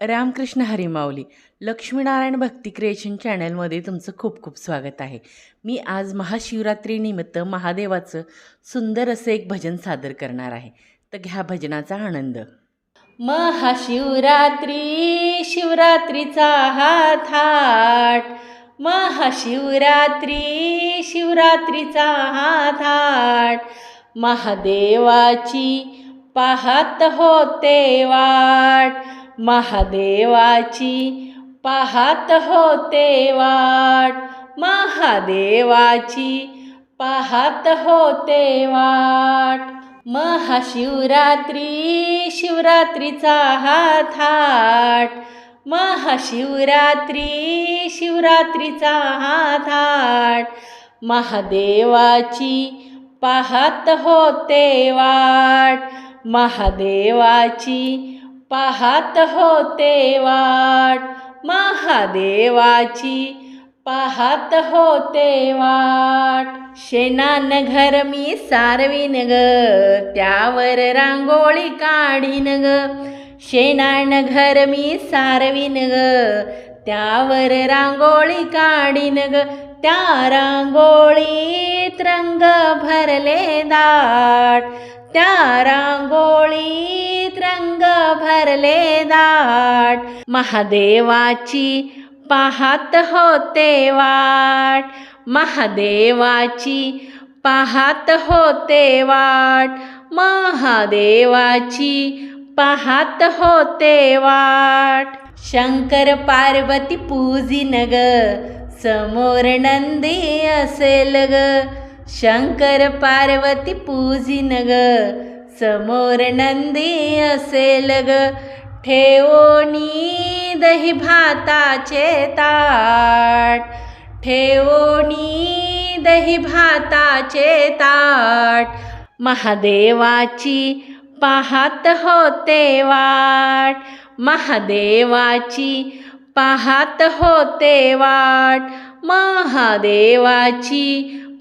Ramakrishna Harimauli Laxminarayan Bhakti creation चॅनलमध्ये तुमचं खूप खूप स्वागत आहे. मी आज महाशिवरात्रीनिमित्त महादेवाचं सुंदर असं एक भजन सादर करणार आहे. तर घ्या भजनाचा आनंद. महाशिवरात्री शिवरात्रीचा हा थाट. महाशिवरात्री शिवरात्रीचा हा थाट. महादेवाची पाहत होते वाट. महादेवाची पाहत होते वाट. महादेवाची पाहत होते वाट. महाशिवरात्री शिवरात्रीचा हा थाट. महाशिवरात्री शिवरात्रीचा हा थाट. महादेवाची पाहत होते वाट. महादेवाची पाहत होते वाट. महादेवाची पाहत होते वाट. शेणान घर मी सारवीन ग त्यावर रांगोळी काढीन ग. शेणान घर मी सारवीन ग त्यावर रांगोळी काढीन ग. त्या रांगोळीत रंग भरले दाट. त्या रांगोळीत रंग भरले दाट. महादेवाची पाहत होते वाट. महादेवाची पाहत होते वाट. महादेवाची पाहत होते वाट. शंकर पार्वती पूजिन ग. समोर नंदी असेल ग. शंकर पार्वती पूजिन ग समोर नंदी असेल ग. ठेवणी दही भाताचे ताट. ठेवणी दही भाताचे ताट. महादेवाची पाहत होते वाट. महादेवाची पाहत होते वाट. महादेवाची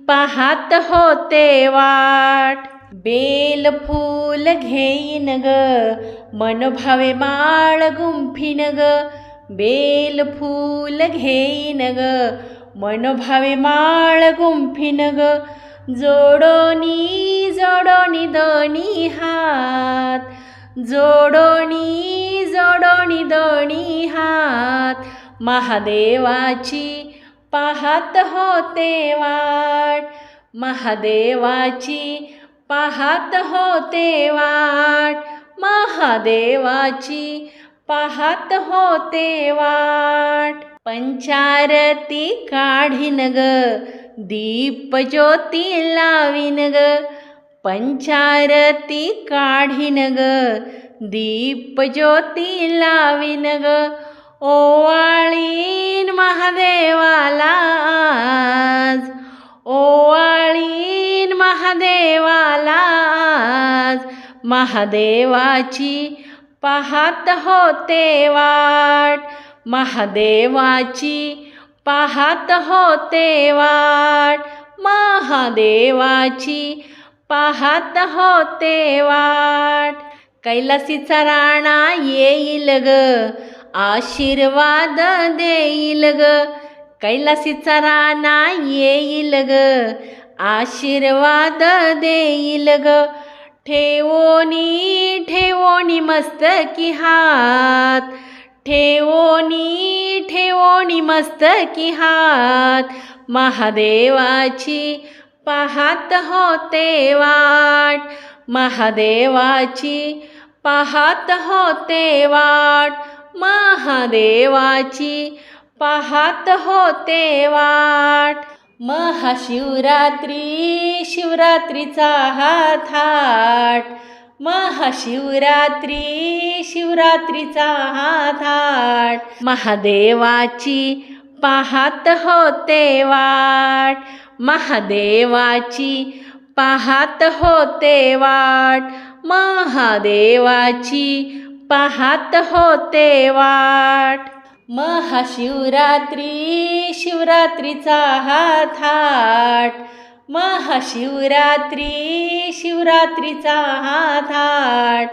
पाहत होते वाट. बेल फूल घेईन ग. मनभावे माळ गुंफीन ग. बेल फूल घेईन ग. मनभावे माळ गुंफीन ग. जोडोनी जोडोनी दोनी हात. जोडोनी जोडोनी दोनी हात. महादेवाची पाहत होते वाट. महादेवाची पाहत होते वाट. महादेवाची पाहत होते वाट. पंचारती काढीन ग दीप ज्योती लावीन ग. पंचारती काढीन ग दीप ज्योती लावीन ग. ओवाळीन महादेवाला आज. ओवाळीन महादेवाला आज. महादेवाची पाहत होते वाट. महादेवाची पाहत होते वाट. महादेवाची पाहत होते वाट. कैलासीचा राणा येईल ग. आशीर्वाद देईल ग. कैलासीचा राणा येईल ग. आशीर्वाद देईल ग. ठेवोनी ठेवोनी मस्तकी हात. ठेवोनी ठेवोनी मस्तकी हात. महादेवाची पाहत होते वाट. महादेवाची पाहत होते वाट. महादेवाची पाहत होते वाट. महाशिवरात्री शिवरात्रीचा हा थाट. महाशिवरात्री शिवरात्रीचा हा थाट. महादेवाची पाहत होते वाट. महादेवाची पाहत होते वाट. महादेवाची पाहत होते वाट. महाशिवरात्री शिवरात्रीचा हा थाट. महाशिवरात्री शिवरात्रीचा हा थाट.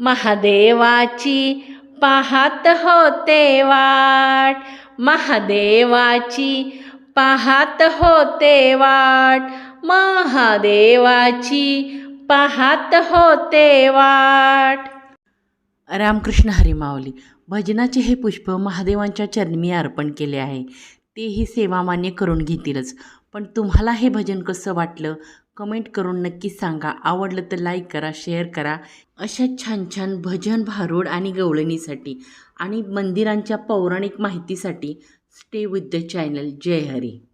महादेवाची पाहत होते वाट. महादेवाची पाहत होते वाट. महादेवाची पाहत होते वाट. रामकृष्ण हरिमावली. भजनाचे हे पुष्प महादेवांच्या चरणी मी अर्पण केले आहे. तेही सेवा मान्य करून घेतीलच. पण तुम्हाला हे भजन कसं वाटलं? कमेंट करून नक्की सांगा. आवडलं तर लाईक करा शेअर करा. अशा छान छान भजन भारूड आणि गवळणीसाठी आणि मंदिरांच्या पौराणिक माहितीसाठी स्टे विथ द चॅनल जय हरी.